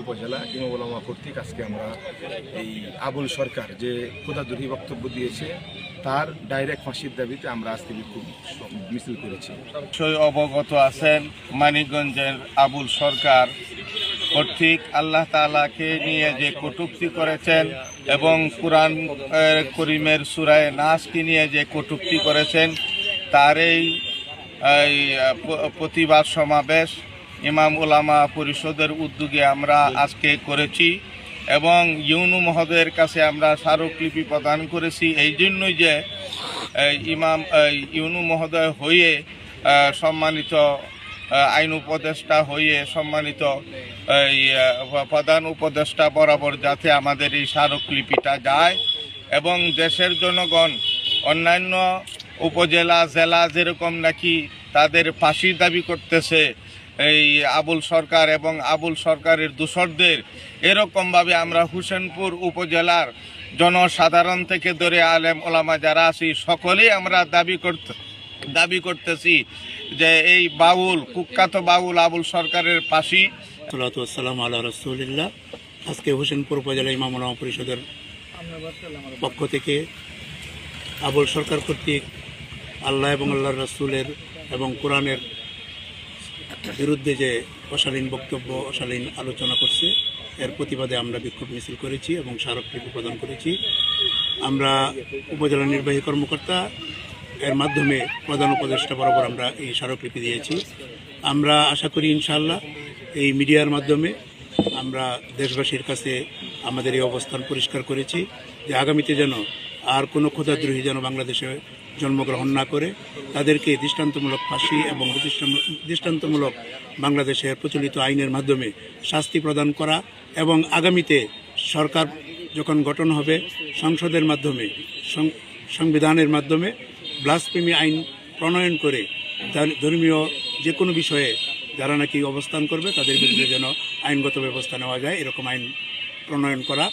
উপজেলা ইমাবুল কর্তৃক আজকে আমরা এই আবুল সরকার যে খোদাদুরি বক্তব্য দিয়েছে তার ডাইরেক্ট ফাঁসির দাবিতে আমরা আজকে বিক্ষোভ মিছিল করেছি। অবগত আছেন মানিকগঞ্জের আবুল সরকার কর্তৃক আল্লাহ তাআলাকে নিয়ে যে কটূক্তি করেছেন এবং কোরআন করিমের সুরায় নাসকে নিয়ে যে কটূক্তি করেছেন তার এই, প্রতিবাদ সমাবেশ ইমাম ওলামা পরিষদের উদ্যোগে আমরা আজকে করেছি। এবং ইউনু মহোদয়ের কাছে আমরা স্মারকলিপি প্রদান করেছি। এই জন্যই যে ইমাম ইউনু মহোদয় হয়ে সম্মানিত আইন উপদেষ্টা হয়ে সম্মানিত, এই প্রধান উপদেষ্টা বরাবর যাতে আমাদের এই স্মারকলিপিটা যায় এবং দেশের জনগণ, অন্যান্য উপজেলা, জেলা যেরকম নাকি তাদের ফাঁসির দাবি করতেছে এই আবুল সরকার এবং আবুল সরকারের দূষরদের এরকমভাবে আমরা হুসেনপুর উপজেলার জনসাধারণ থেকে ধরে আলেম ওলামা যারা আছি, সকলেই আমরা দাবি করতে দাবি করতেছি যে এই বাউল, কুখ্যাত বাউল আবুল সরকারের ফাঁসি। সালাতাম আল্লাহ রসুলিল্লাহ। আজকে হোসেনপুর উপজেলা ইমাম ওলামা পরিষদের পক্ষ থেকে আবুল সরকার কর্তৃক আল্লাহ এবং আল্লাহর রসুলের এবং কোরআনের বিরুদ্ধে যে অশালীন বক্তব্য, অশালীন আলোচনা করছে, এর প্রতিবাদে আমরা বিক্ষোভ মিছিল করেছি এবং স্মারকলিপি প্রদান করেছি। আমরা উপজেলা নির্বাহী কর্মকর্তা, এর মাধ্যমে প্রধান উপদেষ্টা বরাবর আমরা এই স্মারকলিপি দিয়েছি। আমরা আশা করি ইনশাল্লাহ এই মিডিয়ার মাধ্যমে আমরা দেশবাসীর কাছে আমাদের এই অবস্থান পরিষ্কার করেছি যে আগামীতে যেন আর কোনো ক্ষুদাদ্রোহী যেন বাংলাদেশে জন্মগ্রহণ না করে, তাদেরকে দৃষ্টান্তমূলক ফাঁসি এবং দৃষ্টান্তমূলক বাংলাদেশের প্রচলিত আইনের মাধ্যমে শাস্তি প্রদান করা এবং আগামীতে সরকার যখন গঠন হবে, সংসদের মাধ্যমে সংবিধানের মাধ্যমে ব্লাসপ্রেমী আইন প্রণয়ন করে ধর- ধর্মীয় যে কোনো বিষয়ে যারা নাকি অবস্থান করবে, তাদের বিরুদ্ধে যেন আইনগত ব্যবস্থা নেওয়া যায়, এরকম আইন প্রণয়ন করা